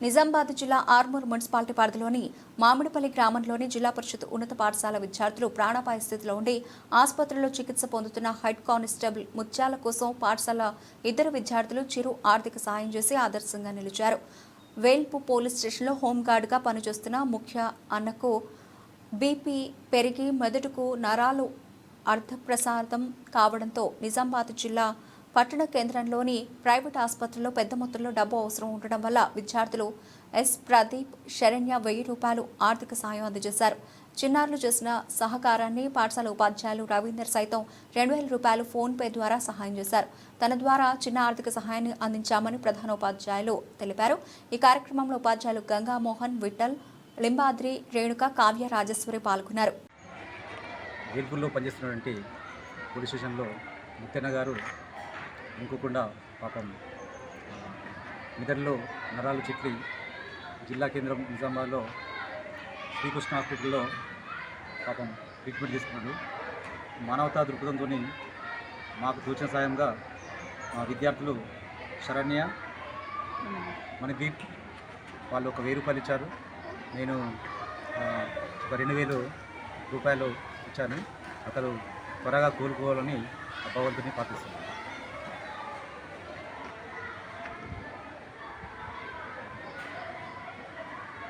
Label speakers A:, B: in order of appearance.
A: నిజామాబాద్ జిల్లా ఆర్మూర్ మున్సిపాలిటీ పరిధిలోని మామిడిపల్లి గ్రామంలోని జిల్లా పరిషత్ ఉన్నత పాఠశాల విద్యార్థులు ప్రాణాపాయ స్థితిలో ఉండి ఆసుపత్రిలో చికిత్స పొందుతున్న హెడ్ కానిస్టేబుల్ ముత్యాల కోసం పాఠశాల ఇద్దరు విద్యార్థులు చిరు ఆర్థిక సాయం చేసి ఆదర్శంగా నిలిచారు. వేల్పు పోలీస్ స్టేషన్లో హోంగార్డ్గా పనిచేస్తున్న ముఖ్య అన్నకు బీపీ పెరిగి మెదడుకు నరాలు అర్ధప్రసాదం కావడంతో నిజామాబాద్ జిల్లా పట్టణ కేంద్రంలోని ప్రైవేట్ ఆసుపత్రిలో పెద్ద మొత్తంలో డబ్బు అవసరం ఉండడం వల్ల విద్యార్థులు ఎస్ ప్రదీప్ శరణ్య వెయ్యి రూపాయలు ఆర్థిక సాయం అందజేశారు. చిన్నారులు చేసిన సహకారాన్ని పాఠశాల ఉపాధ్యాయులు రవీందర్ సైతం రెండు వేల రూపాయలు ఫోన్పే ద్వారా సహాయం చేశారు. తన ద్వారా చిన్న ఆర్థిక సహాయాన్ని అందించామని ప్రధాన ఉపాధ్యాయులు తెలిపారు. ఈ కార్యక్రమంలో ఉపాధ్యాయులు గంగామోహన్ విఠల్ లింబాద్రి రేణుక కావ్య రాజేశ్వరి పాల్గొన్నారు.
B: వేల్పూర్లో పనిచేస్తున్నటువంటి పోలీస్ స్టేషన్లో ముత్తెన్న గారు ఇంకోకుండా పాపం మెదడులో నరాలు చెట్లి జిల్లా కేంద్రం నిజామాబాద్లో శ్రీకృష్ణ హాస్పిటల్లో పాపం ట్రీట్మెంట్ తీసుకున్నాడు. మానవతా దృక్పథంతో మాకు తోచిన సాయంగా మా విద్యార్థులు శరణ్య మణిదీప్ వాళ్ళు ఒక వెయ్యి రూపాయలు ఇచ్చారు. నేను ఒక రెండు వేలు రూపాయలు ఇచ్చాను. అతను త్వరగా కోలుకోవాలని ఆ భగవంతుని ప్రార్థిస్తున్నాను.